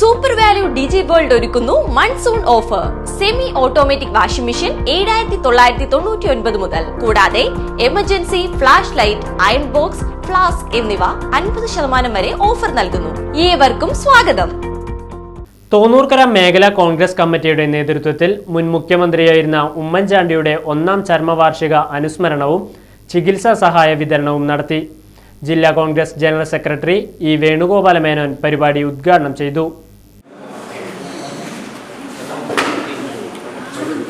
Super value digi world ഒരുക്കുന്നു monsoon offer semi automatic washing machine ഏഴായിരത്തി തൊള്ളായിരത്തി തൊണ്ണൂറ്റി ഒൻപത് മുതൽ. കൂടാതെ emergency flash light iron box flask എന്നിവ അൻപത് ശതമാനം വരെ ഓഫർ നൽകുന്നു. ഏവർക്കും സ്വാഗതം. തോന്നൂർക്കര മേഖലാ കോൺഗ്രസ് കമ്മിറ്റിയുടെ നേതൃത്വത്തിൽ മുൻ മുഖ്യമന്ത്രിയായിരുന്ന ഉമ്മൻചാണ്ടിയുടെ ഒന്നാം ചർമ്മവാർഷിക അനുസ്മരണവും ചികിത്സാ സഹായ വിതരണവും നടത്തി. ജില്ലാ Congress general secretary E Venugopala Menon പരിപാടി ഉദ്ഘാടനം ചെയ്തു.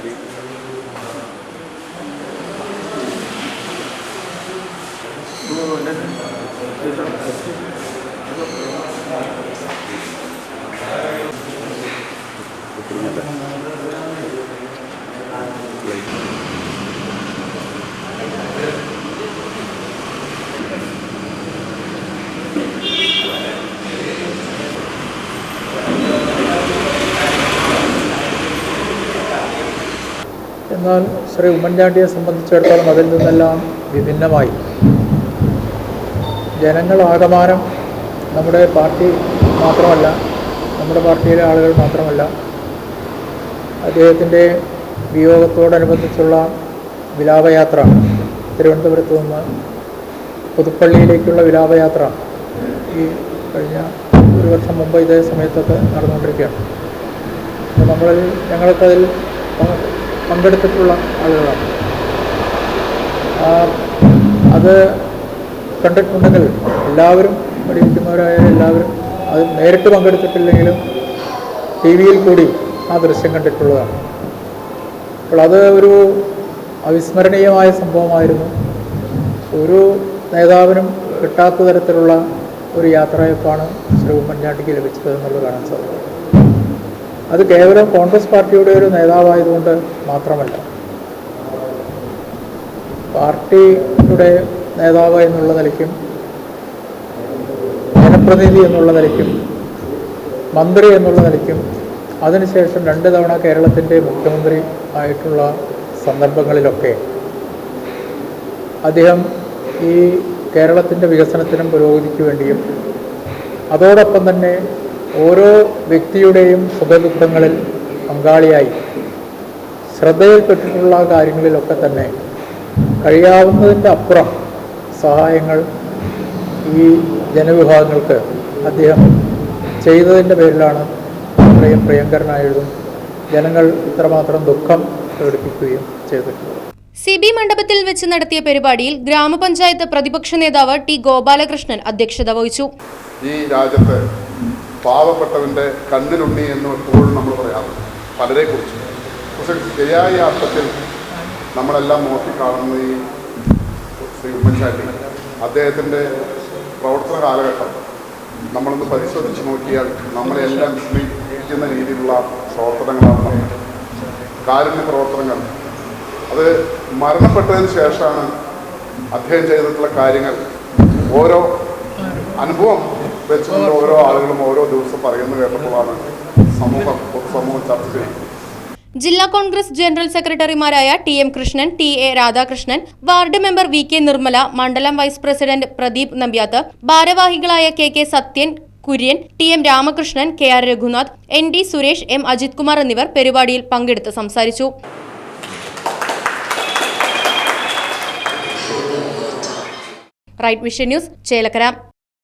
자리. 그거는 그래서 എന്നാൽ ശ്രീ ഉമ്മൻചാണ്ടിയെ സംബന്ധിച്ചിടത്തോളം അതിൽ നിന്നെല്ലാം വിഭിന്നമായി. ജനങ്ങളാകമാനം നമ്മുടെ പാർട്ടി മാത്രമല്ല നമ്മുടെ പാർട്ടിയിലെ ആളുകൾ മാത്രമല്ല അദ്ദേഹത്തിന്റെ വിയോഗത്തോടനുബന്ധിച്ചുള്ള വിലാപയാത്ര തിരുവനന്തപുരത്ത് നിന്ന് പുതുപ്പള്ളിയിലേക്കുള്ള വിലാപയാത്ര ഈ കഴിഞ്ഞ ഒരു വർഷം മുമ്പ് ഇതേ സമയത്തൊക്കെ നടന്നുകൊണ്ടിരിക്കുകയാണ്. നമ്മളിൽ ഞങ്ങൾക്കതിൽ പങ്കെടുത്തിട്ടുള്ള ആളുകളാണ്. അത് കണ്ടിട്ടുണ്ടെങ്കിൽ എല്ലാവരും പഠിക്കുന്നവരായ എല്ലാവരും അത് നേരിട്ട് പങ്കെടുത്തിട്ടില്ലെങ്കിലും ടി വിയിൽ കൂടി ആ ദൃശ്യം കണ്ടിട്ടുള്ളതാണ്. അപ്പോൾ അത് ഒരു അവിസ്മരണീയമായ സംഭവമായിരുന്നു. ഒരു നേതാവിനും കിട്ടാത്ത തരത്തിലുള്ള ഒരു യാത്രയപ്പാണ് ശ്രീ ഉമ്മൻചാണ്ടിക്ക് ലഭിച്ചത് എന്നുള്ളത് കാണാൻ സാധിക്കും. അത് കേവലം കോൺഗ്രസ് പാർട്ടിയുടെ ഒരു നേതാവായതുകൊണ്ട് മാത്രമല്ല. പാർട്ടിയുടെ നേതാവ് എന്നുള്ള നിലയ്ക്കും ജനപ്രതിനിധി എന്നുള്ള നിലയ്ക്കും മന്ത്രി എന്നുള്ള നിലയ്ക്കും അതിനുശേഷം രണ്ട് തവണ കേരളത്തിന്റെ മുഖ്യമന്ത്രി ആയിട്ടുള്ള സന്ദർഭങ്ങളിലൊക്കെ അദ്ദേഹം ഈ കേരളത്തിന്റെ വികസനത്തിനും പുരോഗതിക്ക് വേണ്ടിയും അതോടൊപ്പം തന്നെ ഓരോ വ്യക്തിയുടെയും സുഖദുഃഖങ്ങളിൽ പങ്കാളിയായി. ശ്രദ്ധയിൽപ്പെട്ടിട്ടുള്ള കാര്യങ്ങളിലൊക്കെ തന്നെ കഴിയാവുന്നതിന്റെ അപ്പുറം സഹായങ്ങൾ ഈ ജനവിഭാഗങ്ങൾക്ക് അദ്ദേഹം ചെയ്തതിന്റെ പേരിലാണ് ഇത്രയും പ്രിയങ്കരനായതും ജനങ്ങൾ ഇത്രമാത്രം ദുഃഖം പ്രകടിപ്പിക്കുകയും ചെയ്തിട്ടുള്ളത്. സി ബി മണ്ഡപത്തിൽ വെച്ച് നടത്തിയ പരിപാടിയിൽ ഗ്രാമപഞ്ചായത്ത് പ്രതിപക്ഷ നേതാവ് ടി ഗോപാലകൃഷ്ണൻ അധ്യക്ഷത വഹിച്ചു. ഈ രാജ്യത്ത് പാവപ്പെട്ടവന്റെ കണ്ണിലുണ്ണി എന്ന് എപ്പോഴും നമ്മൾ പറയാറുണ്ട് പലരെക്കുറിച്ച്. പക്ഷെ ശരിയായ അർത്ഥത്തിൽ നമ്മളെല്ലാം നോക്കിക്കാണുന്ന ഈ ശ്രീ ഉമ്മൻചാണ്ടി അദ്ദേഹത്തിന്റെ പ്രവർത്തന കാലഘട്ടം നമ്മളൊന്ന് പരിശോധിച്ച് നോക്കിയാൽ നമ്മളെല്ലാം വിസ്മയിക്കുന്ന രീതിയിലുള്ള പ്രവർത്തനങ്ങളാണ്. കാരുണ്യ പ്രവർത്തനങ്ങൾ. അത് മരണപ്പെട്ടതിന് ശേഷമാണ് അദ്ദേഹം ചെയ്തിട്ടുള്ള കാര്യങ്ങൾ. ഓരോ അനുഭവം വെച്ചുകൊണ്ട് ഓരോ ആളുകളും ഓരോ ദിവസം പറയുന്നത് കേട്ടപ്പോഴാണ് സമൂഹം സമൂഹം ചർച്ച ചെയ്യുന്നത്. ജില്ലാ കോൺഗ്രസ് ജനറൽ സെക്രട്ടറിമാരായ T M Krishnan T A Radhakrishnan ward member V K Nirmala മണ്ഡലം വൈസ് പ്രസിഡന്റ് പ്രദീപ് നമ്പ്യാത്ത് ഭാരവാഹികളായ K K Sathyan Kurian T M Ramakrishnan K R Raghunath N D Suresh M Ajith Kumar എന്നിവർ പരിപാടിയിൽ പങ്കെടുത്ത് സംസാരിച്ചു. Right vision news Chelakkara.